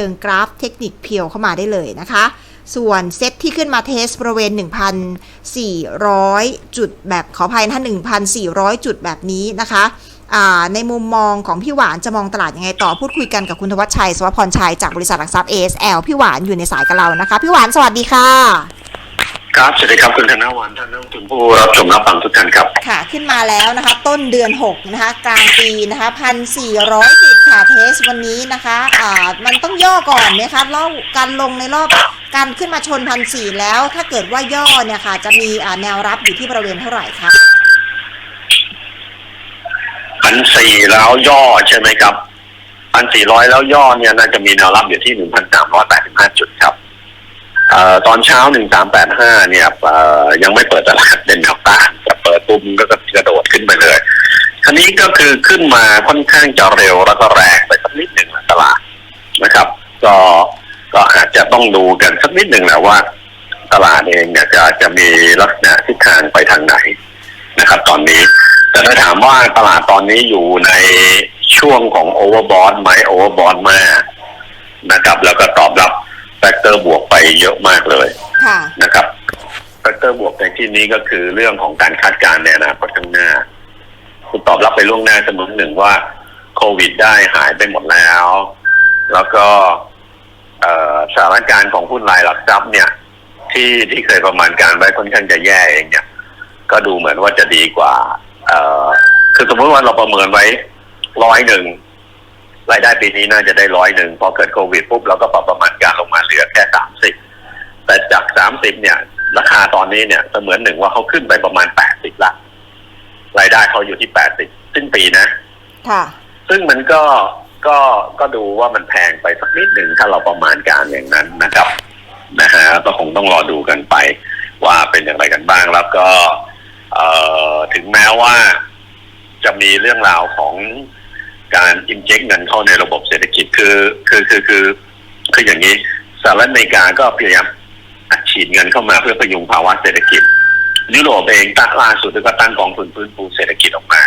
ชิงกราฟเทคนิคเพียวเข้ามาได้เลยนะคะ ส่วนเซตที่ขึ้นมาเทสบริเวณ 1,400 จุดแบบขออภัยนะคะ1,400 จุดแบบนี้นะคะในมุมมองของพี่หวานจะมองตลาดยังไงต่อพูดคุยกันกับคุณธวัชชัย สวัสดิ์พรชัยจากบริษัทหลักทรัพย์ ASL พี่หวานอยู่ในสายกับเรานะคะ พี่หวานสวัสดีค่ะ ครับสวัสดีครับคุณธนวันท่านนักลงทุนผู้รับชมรับฟังทุกท่านครับ ค่ะ ขึ้นมาแล้วนะคะ ต้นเดือน6นะคะ กลางปีนะคะพันสี่ร้อยจุดค่ะเทสวันนี้นะคะอ่ามันต้องย่อก่อนไหมคะแล้วการลงในรอบการขึ้นมาชนพันสี่แล้ว ถ้าเกิดว่าย่อเนี่ยค่ะ จะมีอ่าแนวรับอยู่ที่บริเวณเท่าไหร่คะพันสี่แล้วย่อใช่ไหมครับพันสี่ร้อยแล้วย่อเนี่ยน่าจะมีแนวรับอยู่ที่หนึ่งพันสามร้อยแปดสิบห้าจุดครับเอ่อ ตอนเช้าหนึ่งสามแปดห้าเนี่ยยังไม่เปิดตลาดเป็นแนวต้านจะเปิดปุ๊บก็กระโดดขึ้นไปเลยคันนี้ก็คือขึ้นมาค่อนข้างจะเร็วแล้วก็แรงไปสักนิดหนึ่งตลาดนะครับ ก็ก็อาจจะต้องดูกันสักนิดหนึ่งแหละว่า ตลาดเองเนี่ยจะจะมีลักษณะทิศทางไปทางไหนนะครับ ตอนนี้แต่ถ้าถามว่าตลาดตอนนี้อยู่ในช่วงของโอเวอร์บอทไหมโอเวอร์บอทมากนะครับ แล้วก็ตอบรับ แฟกเตอร์บวกไปเยอะมากเลยค่ะนะครับแฟกเตอร์บวกในที่นี้ก็คือเรื่องของการคาดการณ์ในอนาคตข้างหน้า คุณตอบรับไปล่วงหน้าเสมอหนึ่งว่าโควิดได้หายไปหมดแล้ว แล้วก็เอ่อสถานการณ์ของหุ้นรายหลักทรัพย์เนี่ย ที่ที่เคยประมาณการไว้ค่อนข้างจะแย่เองเนี่ย ก็ดูเหมือนว่าจะดีกว่า เอ่อคือสมมติว่าเราประเมินไว้ร้อยหนึ่งรายได้ปีนี้น่าจะได้ร้อยหนึ่งพอเกิดโควิดปุ๊บเราก็ปรับประมาณการลงมาเหลือแค่สามสิบ แต่จากสามสิบเนี่ย ราคาตอนนี้เนี่ยเสมือนหนึ่งว่าเขาขึ้นไปประมาณแปดสิบละรายได้เขาอยู่ที่แปดสิบสิ้นปีนะ ค่ะ ซึ่งมันก็ก็ก็ดูว่ามันแพงไปสักนิดหนึ่งถ้าเราประมาณการอย่างนั้นนะครับนะฮะก็คงต้องรอดูกันไป ว่าเป็นอย่างไรกันบ้างแล้วก็ เอ่อถึงแม้ว่าจะมีเรื่องราวของการอินเจกเงินเข้าในระบบเศรษฐกิจคือ คือคือคือคืออย่างนี้สหรัฐอเมริกาก็พยายามอัด ฉีดเงินเข้ามาเพื่อพยุงภาวะเศรษฐกิจ ยุโรปเองตั้งล่าสุดก็ตั้งกองทุนฟื้นฟูเศรษฐกิจออกมา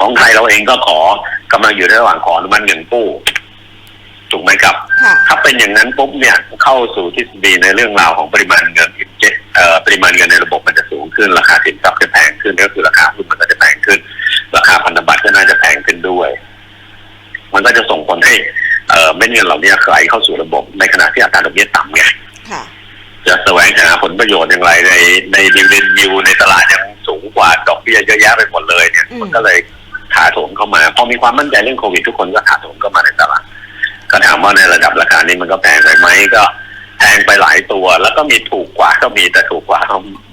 ของไทยเราเองก็ขอกำลังอยู่ในระหว่างขออนุมัติเงินกู้ถูกไหมครับค่ะถ้าเป็นอย่างนั้นปุ๊บเนี่ยเข้าสู่ทฤษฎีในเรื่องราวของปริมาณเงินเจเอ่อปริมาณเงินในระบบมันจะสูงขึ้นราคาสินทรัพย์จะแพงขึ้นก็คือราคาหุ้นมันก็จะแพงขึ้น ราคาพันธบัตรก็น่าจะแพงขึ้นด้วย มันก็จะส่งผลให้เอ่อเม็ดเงินเหล่านี้ไหลเข้าสู่ระบบในขณะที่อัตราดอกเบี้ยต่ำไงค่ะ จะแสวงหาผลประโยชน์อย่างไรในในดิวเดนยิวในตลาดยังสูงกว่าดอกเบี้ยเยอะแยะไปหมดเลยเนี่ยอืมมันก็เลยถาโถมเข้ามาพอมีความมั่นใจเรื่องโควิดทุกคนก็ถาโถมเข้ามาในตลาดก็ถามว่าในระดับราคานี้มันก็แพงไปไหมก็แพงไปหลายตัว แล้วก็มีถูกกว่าก็มีแต่ถูกกว่า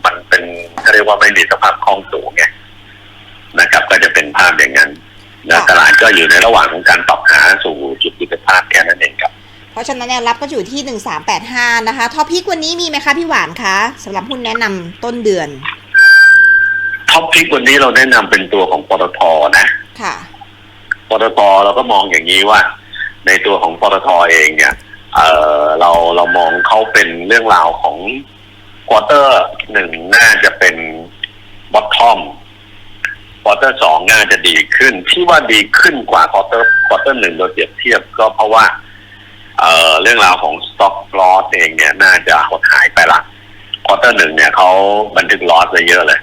มันเป็นเขาเรียกว่าไม่มีสภาพคล่องสูงไงนะครับ ก็จะเป็นภาพอย่างนั้นนะค่ะตลาดก็อยู่ในระหว่างของการปรับหาสู่จุดยุทธภาพแค่นั้นเองครับ เพราะฉะนั้นแนวรับก็อยู่ที่ 1385 นะคะท็อปพิกวันนี้มีไหมคะพี่หวานคะสำหรับหุ้นแนะนำต้นเดือนท็อปพิกวันนี้เราแนะนำเป็นตัวของปตทนะค่ะปตทเราก็มองอย่างนี้ว่า ในตัวของปตทเองเนี่ยเออเราเรามองเขาเป็นเรื่องราวของควอเตอร์หนึ่งน่าจะเป็นบอททอมควอเตอร์สองน่าจะดีขึ้น ที่ว่าดีขึ้นกว่าควอเตอร์ควอเตอร์หนึ่งโดยเปรียบเทียบก็เพราะว่า เอ่อเรื่องราวของสต็อกลอสเองเนี่ยน่าจะหดหายไปละควอเตอร์หนึ่งเนี่ยเขาบันทึกลอสไปเยอะเลย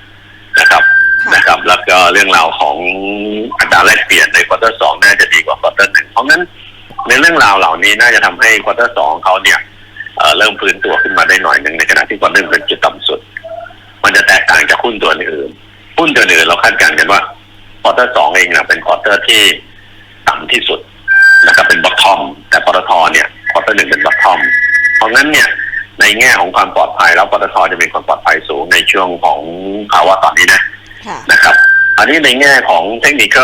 นะครับค่ะนะครับ แล้วก็เรื่องราวของอัตราแลกเปลี่ยนในควอเตอร์สองน่าจะดีกว่าควอเตอร์หนึ่งเพราะงั้นในเรื่องราวเหล่านี้น่าจะทำให้ควอเตอร์สองเขาเนี่ยเอ่อเริ่มฟื้นตัวขึ้นมาได้หน่อยหนึ่งในขณะที่ควอเตอร์หนึ่งเป็นจุดต่ำสุด มันจะแตกต่างจากหุ้นตัวอื่นหุ้นตัวอื่นเราคาดการณ์กันว่าควอเตอร์สองเองนะเป็นควอเตอร์ที่ต่ำที่สุดนะครับเป็นบอททอม แต่ปตทเนี่ยควอเตอร์หนึ่งเป็นบอททอม เพราะงั้นเนี่ยในแง่ของความปลอดภัยแล้วปตทจะมีความปลอดภัยสูงในช่วงของภาวะตอนนี้นะค่ะนะครับ อันนี้ในแง่ของเทคนิค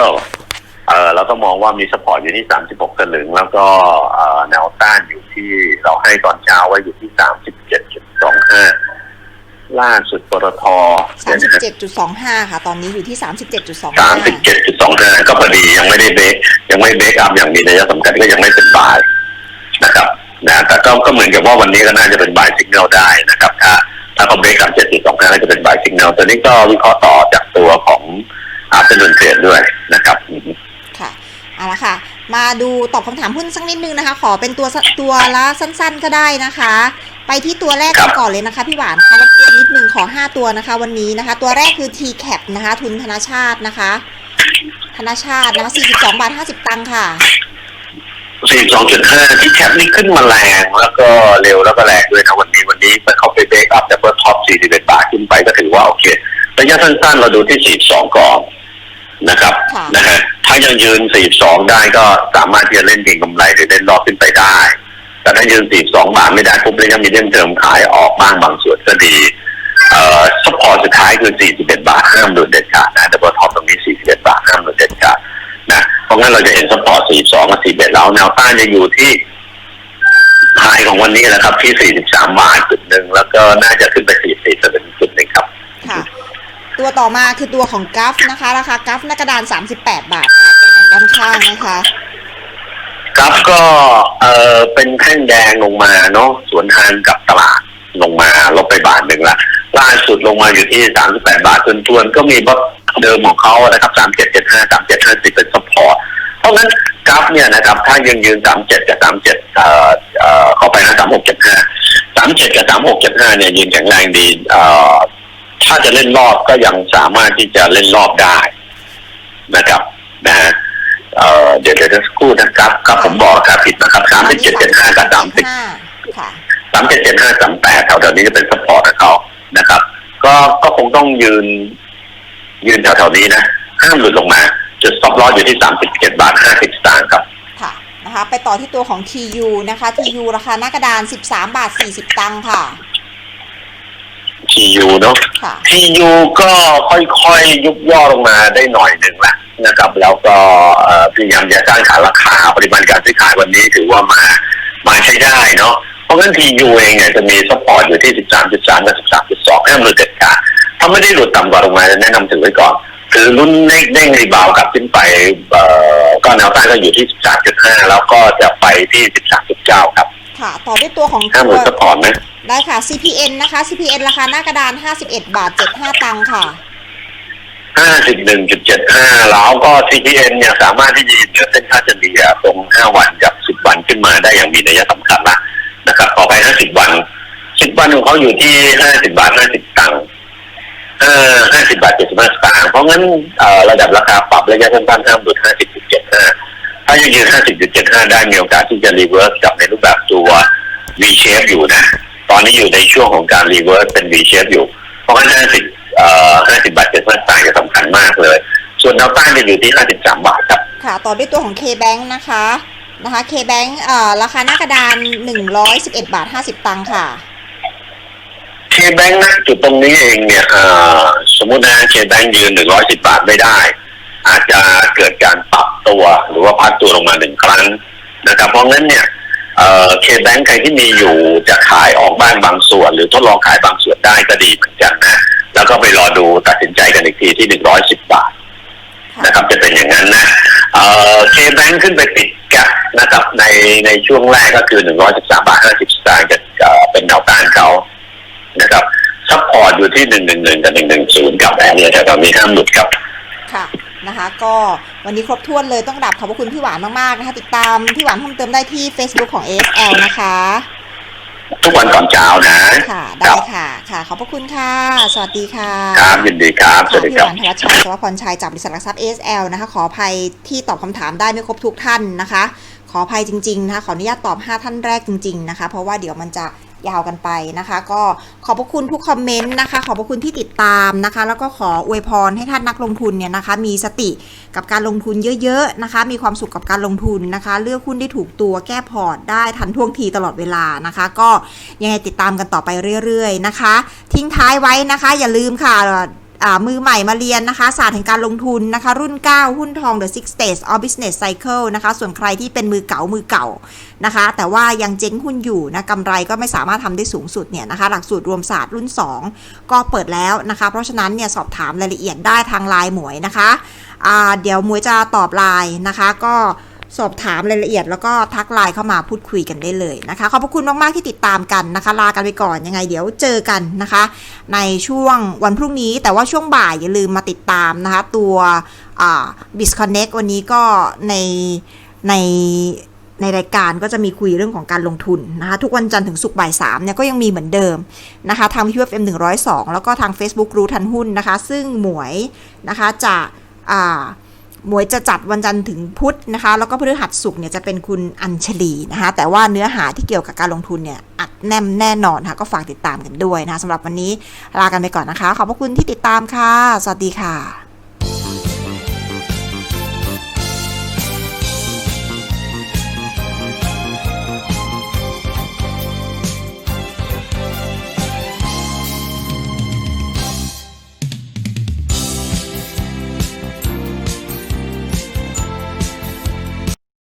เอ่อเราก็มองว่ามีสปอร์ตอยู่ที่ 36สลึง แล้วก็เอ่อแนวต้านอยู่ที่เราให้ตอนเช้าไว้อยู่ที่ 37.25 ล่าสุดปตท37.25 ค่ะ ตอนนี้อยู่ที่ 37.25 37.25 ก็พอดียังไม่ได้เบรก ยังไม่เบรกอัพอย่างมีนัยสำคัญก็ยังไม่เป็นบายนะครับนะแต่ก็ก็เหมือนกับว่าวันนี้ก็น่าจะเป็นบายสิก n น l ได้นะครับ ถ้าถ้าเขาเบรกอัพ7.25ก็จะเป็นบายสิก n น l ตัวนี้ก็วิเคราะห์ต่อจากตัวของอาร์เซนอลเทรดด้วยนะครับค่ะเอาละค่ะ มาดูตอบคำถามหุ้นสักนิดนึงนะคะ ขอเป็นตัวตัวละสั้น ๆ ก็ได้นะคะ ไปที่ตัวแรกกันก่อนเลยนะคะ พี่หวานคะรบกวนนิดนึงขอ 5 ตัวนะคะ วันนี้นะคะ ตัวแรกคือ TCAP นะคะ ทุนธนาชาตินะคะ ธนาชาตินะคะ42 บาท 50 ตังค์ค่ะ 42.5ที่แคปนี่ขึ้นมาแรงแล้วก็เร็วแล้วก็แรงด้วยนะวันนี้วันนี้ไปเข้าไปเบรกอัพแต่เปิดท็อป41บาทขึ้นไปก็ถือว่าโอเคระยะสั้นๆเราดูที่ 42 ก่อนนะครับค่ะนะฮะถ้ายังยืน 42 ได้ก็สามารถที่จะเล่นเก็งกำไรหรือเล่นรอบขึ้นไปได้ แต่ถ้ายืน 42 บาทไม่ได้ปุ๊บเลยยังมีเรื่องเติมขายออกบ้างบางส่วนก็ดี เอ่อสปอร์ตสุดท้ายคือ 41 บาทห้ามหลุดเด็ดขาดนะแต่พอท็อปตรงนี้ เพราะงั้นเราจะเห็นสปอร์ต 42 กับ 41 แล้วแนวต้านจะอยู่ที่ไฮของวันนี้แหละครับ ที่ 43 บาทจุดหนึ่งแล้วก็น่าจะขึ้นไป 44จะเป็นจุดหนึ่งครับ ค่ะ ตัวต่อมาคือตัวของกัฟนะคะ ราคากัฟหน้ากระดาน 38 บาทค่ะเป็นด้านข้างนะคะกราฟก็เออเป็นแท่งแดงลงมาเนาะสวนทางกับตลาดลงมาลบไปบาทหนึ่งละ ล่าสุดลงมาอยู่ที่38บาททวนๆก็มีบล็อกเดิมของเขานะครับ3775 3750เป็นซัพพอร์ตเพราะงั้นกราฟเนี่ยนะครับถ้ายังยืน37กับ37เอ่อเอ่อเข้าไปนะ3675 37กับ3675เนี่ยยืนแข็งแรงดีเอ่อถ้าจะเล่นรอบก็ยังสามารถที่จะเล่นรอบได้นะครับนะฮะเอ่อเดี๋ยวเดี๋ยวสักครู่นะครับครับผมบอกครับผิดนะครับ3775กับ30ค่ะสามเจ็ดเจ็ดห้าสามแปดแถวๆนี้จะเป็นสปอร์ตของเขา นะครับ ก็ก็คงต้องยืน ยืนแถวๆนี้นะห้ามหลุดลงมา จุดสต็อปลอสอยู่ที่สามสิบเจ็ดบาทห้าสิบสตางค์ครับค่ะนะคะ ไปต่อที่ตัวของ TU นะคะ TU ราคาหน้ากระดาน13บาท40ตังค์ค่ะทียูเนาะ ค่ะทียูก็ค่อยๆยุบย่อลงมาได้หน่อยหนึ่งละนะครับ แล้วก็เอ่อพยายามจะสร้างขาราคาปริมาณการซื้อขายวันนี้ถือว่ามามาใช้ได้เนาะ เพราะงั้นทียูเองเนี่ยจะมีสปอร์ตอยู่ที่ 13.3 กับ 13.2ห้ามหลุดเด็ดขาดถ้าไม่ได้หลุดต่ำกว่าลงมาแนะนำถือไว้ก่อน คือรุ่นเด้งเด้งรีบาวกลับขึ้นไปเอ่อก็แนวต้านก็อยู่ที่ 13.5 แล้วก็จะไปที่ 13.9 ครับ ค่ะ ต่อด้วยตัวของห้ามหตัลุวดสปอร์ตนะได้ค่ะ CPN นะคะ CPN ราคาหน้ากระดาน 51 บาท 75 ตังค์ค่ะ51.75แล้วก็ CPN เนี่ยสามารถที่จะยืนเหนือเส้นค่าเฉลี่ยตรง5วันกับ10วันขึ้นมาได้อย่างมีนัยสำคัญนะ นะครับต่อไป50วัน10วันของเขาอยู่ที่50บาท50ตังค์เอ่อ50บาท75สตางค์เพราะงั้นเอ่อระดับราคาปรับระยะสั้นๆห้ามหลุด50.75ถ้ายังยืน50.75ได้มีโอกาสที่จะรีเวิร์สกลับในรูปแบบตัว V shape อยู่นะ ตอนนี้อยู่ในช่วงของการรีเวิร์สเป็น V shape อยู่ เพราะงั้น50เอ่อ50บาท75สตางค์จะสำคัญมากเลย ส่วนแนวต้านจะอยู่ที่53บาทครับ ค่ะ ต่อด้วยตัวของ KBank นะคะ นะคะ KBank เอ่อราคาหน้ากระดาน 111 บาท 50 ตังค์ค่ะ เคแบงค์นะจุดตรงนี้เองเนี่ยเอ่อสมมุตินะเคแบงค์ยืน110บบาทไม่ได้ อาจจะเกิดการปรับตัวหรือว่าพักตัวลงมาหนึ่งครั้งนะครับเพราะงั้นเนี่ยเคแบงค์ใครที่มีอยู่จะขายออกบ้างบางส่วน หรือทดลองขายบางส่วนได้ก็ดีเหมือนกันนะ แล้วก็ไปรอดูตัดสินใจกันอีกทีที่110บบาทนะครับจะเป็นอย่างนั้นนะเคแบงค์ขึ้นไปปิด นะครับในในช่วงแรกก็คือ113บาท50สตางค์จะเอ่อเป็นแนวต้านเขานะครับซัพพอร์ตอยู่ที่หนึ่งหนึ่งหนึ่งกับหนึ่งหนึ่งศูนย์กับแอร์เนี่ยแต่ตอนนี้ห้ามหลุดครับค่ะนะคะ ก็วันนี้ครบถ้วนเลยต้องกราบขอบพระคุณพี่หวานมากๆนะคะ ติดตามพี่หวานเพิ่มเติมได้ที่ Facebook ของ ASL นะคะ ทุกวันตอนเช้านะค่ะคได้รับค่ะ ค่ะ ขอบพระคุณค่ะ สวัสดีค่ะ ครับยินดีครับสค่ะวัสดีพี่คหรับวานธวัชชัยสวัสพรชัยจากบริษัทหลักทรัพย์ ASL นะคะ ขออภัยที่ตอบคำถามได้ไม่ครบทุกท่านนะคะข ออภัยจริงๆนะคะขออนุญาตตอบ 5 ท่านแรกจริง ๆ นะคะ เพราะว่าเดี๋ยวมันจะยาวกันไปนะคะ ก็ขอบพระคุณทุกคอมเมนต์นะคะ ขอบพระคุณที่ติดตามนะคะ แล้วก็ขออวยพรให้ท่านนักลงทุนเนี่ยนะคะ มีสติกับการลงทุนเยอะๆนะคะ มีความสุขกับการลงทุนนะคะ เลือกหุ้นได้ถูกตัวแก้พอร์ตได้ทันท่วงทีตลอดเวลานะคะ ก็ยังไงติดตามกันต่อไปเรื่อย ๆ นะคะ ทิ้งท้ายไว้นะคะ อย่าลืมค่ะ มือใหม่มาเรียนนะคะ ศาสตร์แห่งการลงทุนนะคะ รุ่น 9 หุ้นทอง The Six Stage of Business Cycle นะคะ ส่วนใครที่เป็นมือเก่ามือเก่านะคะ แต่ว่ายังเจ๊งหุ้นอยู่นะกำไรก็ไม่สามารถทำได้สูงสุดเนี่ยนะคะ หลักสูตรรวมศาสตร์รุ่น 2 ก็เปิดแล้วนะคะ เพราะฉะนั้นเนี่ยสอบถามรายละเอียดได้ทางไลน์หมวยนะคะเดี๋ยวหมวยจะตอบไลน์นะคะ ก็ สอบถามรายละเอียดแล้วก็ทักไลน์เข้ามาพูดคุยกันได้เลยนะคะ ขอบพระคุณมาก ๆ ที่ติดตามกันนะคะ ลากันไปก่อนยังไงเดี๋ยวเจอกันนะคะ ในช่วงวันพรุ่งนี้ แต่ว่าช่วงบ่ายอย่าลืมมาติดตามนะคะ ตัวบิสคอนเน็กวันนี้ก็ในในในรายการก็จะมีคุยเรื่องของการลงทุนนะคะ ทุกวันจันทร์ถึงศุกร์บ่ายสามเนี่ยก็ยังมีเหมือนเดิมนะคะ ทางพีเอฟเอ็มหนึ่งร้อยสองแล้วก็ทาง Facebook รู้ทันหุ้นนะคะ ซึ่งหมวยนะคะจะอ่า หมวยจะจัดวันจันทร์ถึงพุธนะคะ แล้วก็พฤหัสศุกร์เนี่ยจะเป็นคุณอัญชลีนะคะ แต่ว่าเนื้อหาที่เกี่ยวกับการลงทุนเนี่ยอัดแน่นแน่นอนค่ะก็ฝากติดตามกันด้วยนะคะสำหรับวันนี้ลากันไปก่อนนะคะ ขอบพระคุณที่ติดตามค่ะ สวัสดีค่ะ